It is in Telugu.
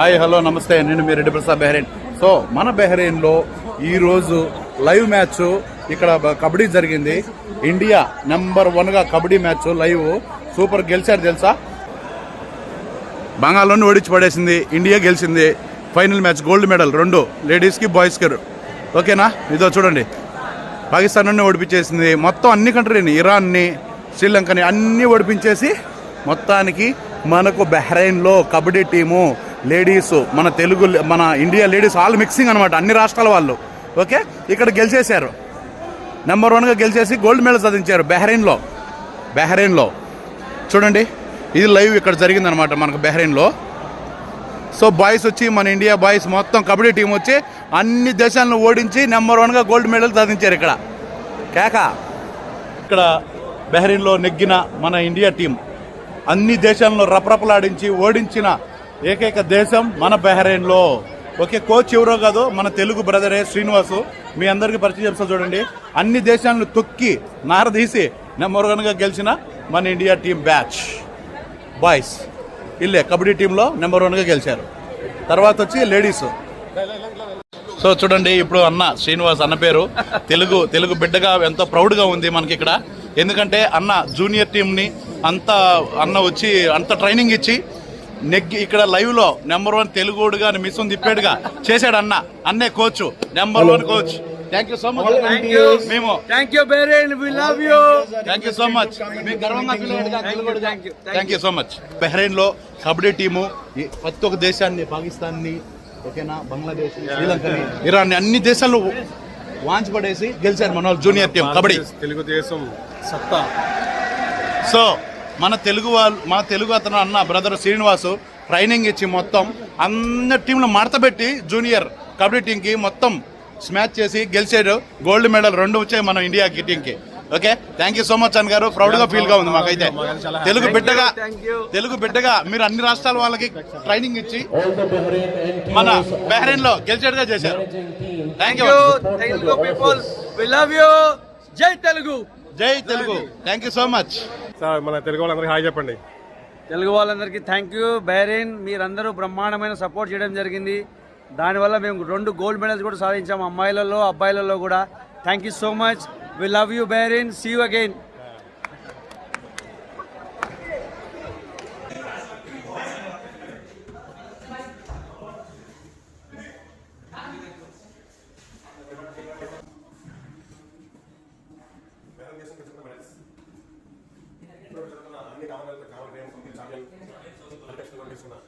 Hi hello namaste. నేను మీ రెడ్డి ప్రసాద్ బెహ్రెయిన్. సో మన బెహ్రెయిన్లో ఈరోజు లైవ్ మ్యాచ్ ఇక్కడ కబడ్డీ జరిగింది. ఇండియా నెంబర్ వన్గా కబడ్డీ మ్యాచ్ లైవ్. సూపర్ గెలిచారు తెలుసా? బంగాల్లోని ఓడించి పడేసింది. ఇండియా గెలిచింది. ఫైనల్ మ్యాచ్ గోల్డ్ మెడల్ రెండు. లేడీస్కి బాయ్స్కి. ఓకేనా? ఇదో చూడండి. పాకిస్తాన్ నుండి ఓడిపించేసింది. మొత్తం అన్ని కంట్రీని ఇరాన్ని శ్రీలంకని అన్నీ ఓడిపించేసి మొత్తానికి మనకు బెహ్రెయిన్లో కబడ్డీ టీము లేడీస్ మన తెలుగు మన ఇండియా లేడీస్ ఆల్ మిక్సింగ్ అనమాట అన్ని రాష్ట్రాల వాళ్ళు. ఓకే? ఇక్కడ గెలిచేశారు. నెంబర్ వన్గా గెలిచేసి గోల్డ్ మెడల్ సాధించారు బెహ్రెయిన్లో. బెహ్రెయిన్లో. చూడండి ఇది లైవ్ ఇక్కడ జరిగిందనమాట మనకు బెహ్రెయిన్లో. సో బాయ్స్ వచ్చి మన ఇండియా బాయ్స్ మొత్తం కబడ్డీ టీం వచ్చి అన్ని దేశాలను ఓడించి నెంబర్ వన్గా గోల్డ్ మెడల్ సాధించారు ఇక్కడ. కేక? ఇక్కడ బెహ్రెయిన్లో నెగ్గిన మన ఇండియా టీం అన్ని దేశాలను రపరపలాడించి ఓడించిన ఏకైక దేశం మన బహ్రెయిన్లో. ఓకే కోచ్ ఎవరో కాదు మన తెలుగు బ్రదరే శ్రీనివాసు. మీ అందరికీ పరిచయం చేస్తా చూడండి. అన్ని దేశాలను తొక్కి నారదీసి నెంబర్ వన్గా గెలిచిన మన ఇండియా టీం బ్యాచ్. బాయ్స్ ఇల్లే కబడ్డీ టీంలో నెంబర్ వన్గా గెలిచారు. తర్వాత వచ్చి లేడీస్. సో చూడండి ఇప్పుడు అన్న శ్రీనివాస్ అన్న పేరు. తెలుగు తెలుగు బిడ్డగా ఎంతో ప్రౌడ్గా ఉంది మనకి ఇక్కడ. ఎందుకంటే అన్న జూనియర్ టీంని అంత అన్న వచ్చి అంత ట్రైనింగ్ ఇచ్చి నెగ్గి ఇక్కడ లైవ్లో నెంబర్ వన్ తెలుగుడుగా మిస్సుని తిప్పాడుగా చేశాడు అన్న అన్నే coach. Number one coach. Thank you so much మేము thank you we love you thank you so much మీకు గర్వంగా థ్యాంక్ యూ సో మచ్ బహ్రెయిన్లో కబడ్డీ టీము ఈ ప్రతి ఒక్క దేశాన్ని పాకిస్తాన్ని ఓకేనా బంగ్లాదేశ్ శ్రీలంకని ఇరాన్ అన్ని దేశాల్లో వాంచి పడేసి గెలిచారు మన జూనియర్ టీం కబడ్డీ. తెలుగుదేశం సత్తా. సో మన తెలుగు వాళ్ళు మన తెలుగు అతను అన్న బ్రదర్ శ్రీనివాసు ట్రైనింగ్ ఇచ్చి మొత్తం అన్ని టీంలు మడతపెట్టి జూనియర్ కబడ్డీ టీంకి మొత్తం స్మాచ్ చేసి గెలిచాడు. గోల్డ్ మెడల్ రెండు వచ్చాయి మన ఇండియాకి టీంకి okay thank you so much అన్న గారు. ప్రౌడ్గా ఫీల్గా ఉంది మాకైతే. తెలుగు బిడ్డగా తెలుగు బిడ్డగా మీరు అన్ని రాష్ట్రాల వాళ్ళకి ట్రైనింగ్ ఇచ్చి మన బహ్రెయిన్లో గెలిచేట్టుగా చేశారు. Thank you Telugu people we love you జై తెలుగు జై Telugu. Thank you so much sir మన తెలుగు వాళ్ళందరికీ హాయ్ చెప్పండి. తెలుగు వాళ్ళందరికీ థ్యాంక్ యూ బహ్రెయిన్ మీరందరూ బ్రహ్మాండమైన సపోర్ట్ చేయడం జరిగింది. దానివల్ల మేము రెండు గోల్డ్ మెడల్స్ కూడా సాధించాము అమ్మాయిలలో అబ్బాయిలలో కూడా. Thank you so much we love you Bahrain see you again అంటే తీసుకున్నా